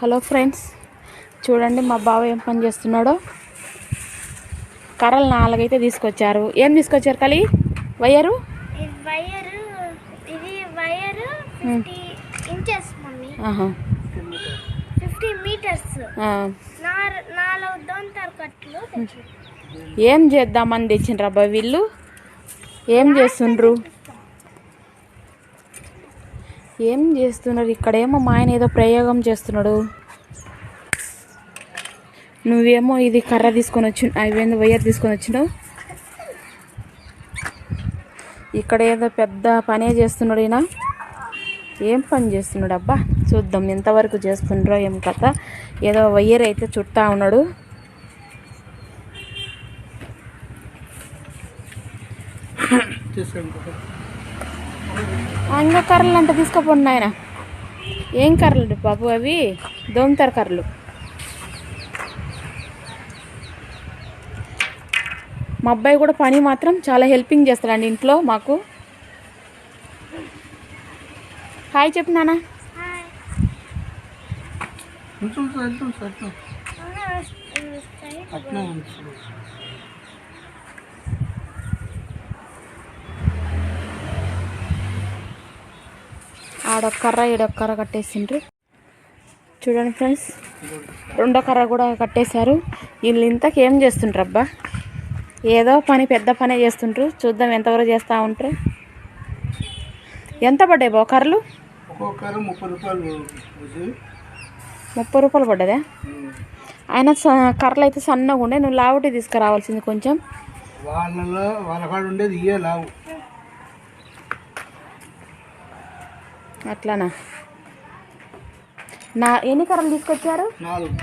Hello friends చూడండి మా బావ ఏం పని చేస్తున్నాడో. కర్రలు నాలుగైతే తీసుకొచ్చారు. ఏం తీసుకొచ్చారు కలి? వయ్యరు తెచ్చు. ఏం చేద్దామని తెచ్చిండ్రు అబ్బా వీళ్ళు? ఏం చేస్తుండ్రు? ఏం చేస్తున్నారు ఇక్కడేమో మా ఆయన ఏదో ప్రయోగం చేస్తున్నాడు. నువ్వేమో ఇది కర్ర తీసుకొని వచ్చి అవేందో వైర్ తీసుకొని వచ్చినావు? ఇక్కడ ఏదో పెద్ద పనే చేస్తున్నాడు ఈయన. ఏం పని చేస్తున్నాడు అబ్బా? చూద్దాం ఎంతవరకు చేస్తుండ్రో ఏం కథ. ఏదో వైర్ అయితే చుట్టా ఉన్నాడు. ఆ, ఇంకా కర్రలు అంటే తీసుకుపోండి ఆయన ఏం కర్రలు బాబు అవి? దోమతర కర్రలు. మా అబ్బాయి కూడా పని మాత్రం చాలా హెల్పింగ్ చేస్తాడండి ఇంట్లో మాకు. హాయ్ చెప్పు నాన్న. ఆడొక్క కర్ర ఈడొక్క కర్ర కట్టేసిండ్రు. చూడండి ఫ్రెండ్స్ రెండో కర్ర కూడా కట్టేశారు. వీళ్ళు ఇంతకు ఏం చేస్తుండ్రు అబ్బా ఏదో పని పెద్ద పనే చేస్తుండ్రు. చూద్దాం ఎంతవరకు చేస్తూ ఉంటారు ఎంత పడ్డాయి బావ కర్రలు? ముప్పై రూపాయలు పడ్డదా? ఆయన స- కర్రలు అయితే సన్నగా ఉండే నువ్వు లావుటి తీసుకురావాల్సింది కొంచెం. వాళ్ళలో వాళ్ళ ఉండేది ఇయ్యే లావు. అట్లానా? నా ఎన్ని కర్రలు తీసుకొచ్చారు? నాలుగు.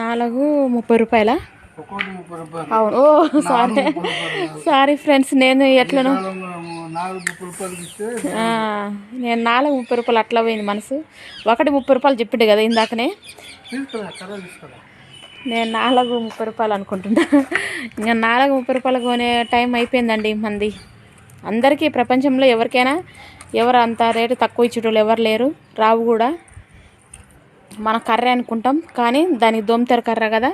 నాలుగు ముప్పై రూపాయలా? ఒక్కోటి ముప్పై రూపాయలు. అవును. ఓ సారీ. సారీ ఫ్రెండ్స్ నేను ఎట్లను నేను నాలుగు ముప్పై రూపాయలు అట్లా పోయింది మనసు. ఒకటి ముప్పై రూపాయలు చెప్పిండు కదా ఇందాకనే. నేను నాలుగు ముప్పై రూపాయలు అనుకుంటున్నా. ఇంకా నాలుగు ముప్పై రూపాయలు కొనే టైం అయిపోయిందండి మంది. అందరికీ ప్రపంచంలో ఎవరికైనా ఎవరు అంత రేటు తక్కువ ఇచ్చేటోళ్ళు ఎవరు లేరు. రావు కూడా. మన కర్ర అనుకుంటాం. కానీ దానికి దోమతెర కర్ర కదా.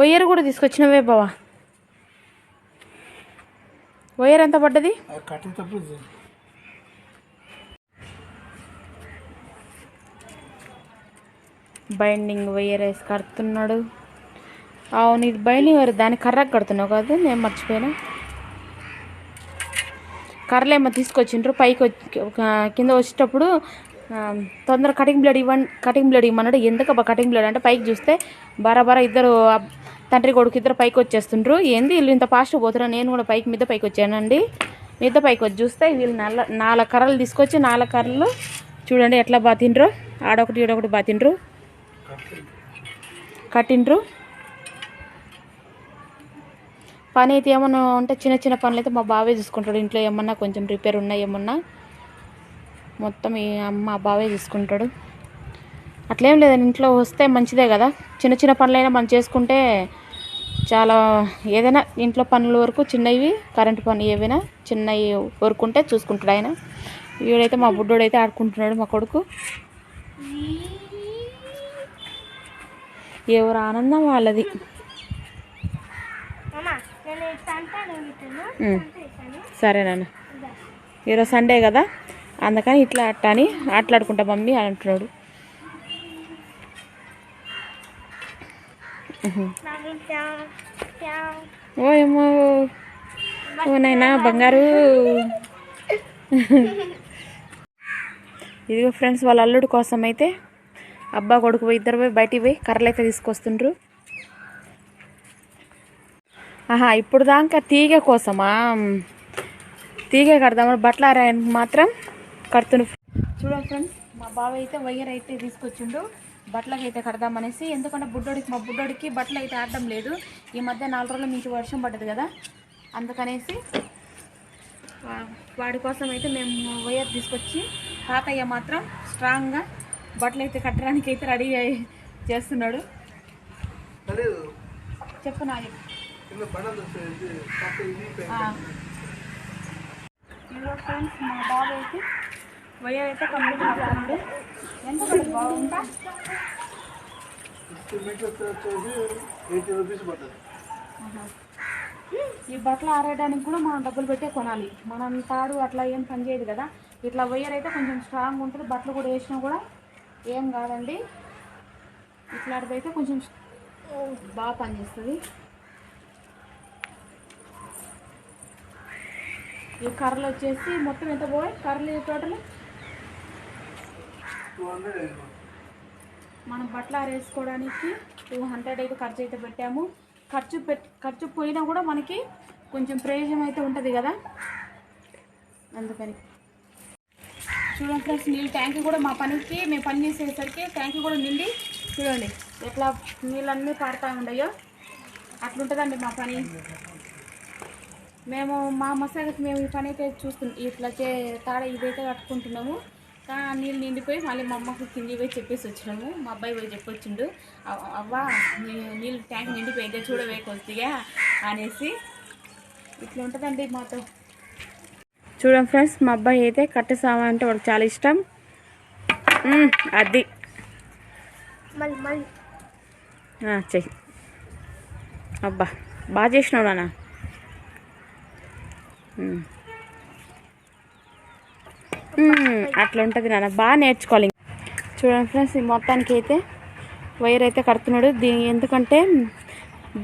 ఒయ్యరు కూడా తీసుకొచ్చినవే బావా. ఒయ్యరు ఎంత పడ్డది. బైండింగ్ వైర్ వేసి కడుతున్నాడు. అవును ఇది బైండింగ్ వైర్ దాని కర్రకు కడుతున్నావు కదా నేను మర్చిపోయాను. కర్రలేమో తీసుకొచ్చిండ్రు పైకి కింద వచ్చేటప్పుడు తొందర కటింగ్ బ్లేడ్ ఇవ్వండి కటింగ్ బ్లేడ్ ఇవ్వమన్నాడు. ఎందుకు కటింగ్ బ్లేడ్ అంటే పైకి చూస్తే బరాబరా ఇద్దరు తండ్రి కొడుకు ఇద్దరు పైకి వచ్చేస్తుండ్రు. ఏంది వీళ్ళు ఇంత ఫాస్ట్ పోతున్నారు? నేను కూడా పైకి మీద పైకి వచ్చానండి. మీద పైకి వచ్చి చూస్తే వీళ్ళు నల్ల నాలుగు కర్రలు తీసుకొచ్చి నాలుగు కర్రలు చూడండి ఎట్లా బాతిండ్రు. ఆడొకటి ఈడొకటి బాతిండ్రు. కట్టిండ్రు. పని అయితే ఏమన్నా ఉంటే చిన్న చిన్న పనులు అయితే మా బావే చూసుకుంటాడు. ఇంట్లో ఏమన్నా కొంచెం రిపేర్ ఉన్నా ఏమన్నా మొత్తం ఈ మా బావే చూసుకుంటాడు. అట్లేం లేదండి. ఇంట్లో వస్తే మంచిదే కదా. చిన్న చిన్న పనులైనా మనం చేసుకుంటే చాలా ఏదైనా ఇంట్లో పనుల వరకు చిన్నవి కరెంటు పని ఏవైనా చిన్నవి వరకు ఉంటే చూసుకుంటాడు ఆయన. వీడైతే మా బుడ్డోడు అయితే ఆడుకుంటున్నాడు మా కొడుకు. ఎవరు ఆనందం వాళ్ళది. సరే నాన్న. ఈరోజు సండే కదా అందుకని ఇట్లా అట్ట అని ఆటలాడుకుంటా మమ్మీ అని అంటున్నాడు. ఓ ఏమో ఓ నైనా బంగారు. ఇదిగో ఫ్రెండ్స్ వాళ్ళ అల్లుడు కోసం అయితే అబ్బా కొడుకు పోయి ఇద్దరు పోయి బయటికి పోయి కర్రలు అయితే తీసుకొస్తుండ్రు. ఆహా ఇప్పుడు దాకా తీగ కోసమా? తీగ కడదామని బట్టలు ఆరాయడానికి మాత్రం కడుతుండ్రు చూడండి ఫ్రెండ్స్ మా బాబాయ్ అయితే వైర్ అయితే తీసుకొచ్చిండు. బట్టలకి అయితే కడదామనేసి ఎందుకంటే బుడ్డోడికి మా బుడ్డోడికి బట్టలు అయితే ఆడడం లేదు. ఈ మధ్య నాలుగు రోజుల నుంచి వర్షం పడ్డది కదా. అందుకనేసి వాడి కోసం అయితే మేము వైర్ తీసుకొచ్చి తాతయ్య మాత్రం స్ట్రాంగ్గా బట్టలు అయితే కట్టడానికి అయితే రెడీ అయ్యి చేస్తున్నాడు. చెప్పు నా ఫ్రెండ్స్ మా బాబు అయితే వయ్య అయితే కంప్లీట్ చేస్తున్నాడు. ఈ బట్టలు ఆరేయడానికి కూడా మనం డబ్బులు పెట్టే కొనాలి. మనం తాడు అట్లా ఏం పని చేయదు కదా. ఇట్లా వైర్ అయితే కొంచెం స్ట్రాంగ్ ఉంటుంది. బట్టలు కూడా వేసినా కూడా ఏం కాదండి. ఇట్లాంటిదైతే కొంచెం బాగా పనిచేస్తుంది. ఈ కర్రలు వచ్చేసి మొత్తం ఎంత పోయి? కర్రలు టోటల్ మనం బట్టలు ఆరేసుకోవడానికి టూ హండ్రెడ్ అయితే ఖర్చు అయితే పెట్టాము. ఖర్చు పెట్ ఖర్చు పోయినా కూడా మనకి కొంచెం ప్రయోజనం అయితే ఉంటుంది కదా? అందుకని. చూడండి ఫ్రెండ్స్ నీళ్ళు ట్యాంక్ కూడా మా పనికి మేము పని చేసేసరికి ట్యాంక్ కూడా నిండి చూడండి ఎట్లా నీళ్ళన్నీ పారుతూ ఉండయో. అట్లుంటుందండి మా పని. మేము మా మసాలకు మేము ఈ పని అయితే చూస్తున్నాం ఇట్లా చే తాడ ఇదైతే కట్టుకుంటున్నాము. నీళ్ళు నిండిపోయి మళ్ళీ మా అమ్మకు కింది పోయి చెప్పేసి వచ్చినాము. మా అబ్బాయి పోయి చెప్పొచ్చిండు. అవ్- అవ్వా నీళ్ళు ట్యాంక్ నిండిపోయిందే చూడవే కొద్దిగా అనేసి ఇట్లా ఉంటుందండి మాతో. చూడండి ఫ్రెండ్స్ మా అబ్బాయి అయితే కట్టె సామాన్ అంటే వాడికి చాలా ఇష్టం. అది. చెయ్యి అబ్బా బాగా చేసినావు నాన్న. అట్లా ఉంటుంది నాన్న. బాగా నేర్చుకోవాలి చూడండి ఫ్రెండ్స్ ఈ మొత్తానికి అయితే వైర్ అయితే కడుతున్నాడు. దీని ఎందుకంటే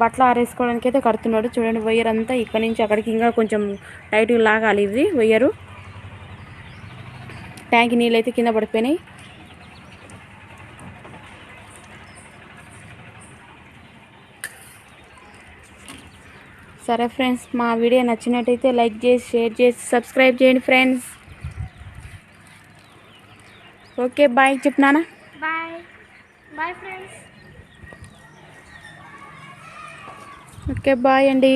బట్టలు ఆరేసుకోవడానికి అయితే కడుతున్నాడు. చూడండి వైర్ అంతా ఇక్కడ నుంచి అక్కడికి ఇంకా కొంచెం టైట్గా లాగాలి ఇది వైరు. ట్యాంక్ నీళ్ళు అయితే కింద పడిపోయినాయి. సరే ఫ్రెండ్స్ మా వీడియో నచ్చినట్టయితే లైక్ చేసి షేర్ చేసి సబ్స్క్రైబ్ చేయండి friends. Okay bye. చెప్తున్నానా bye. Bye friends. Okay bye అండి.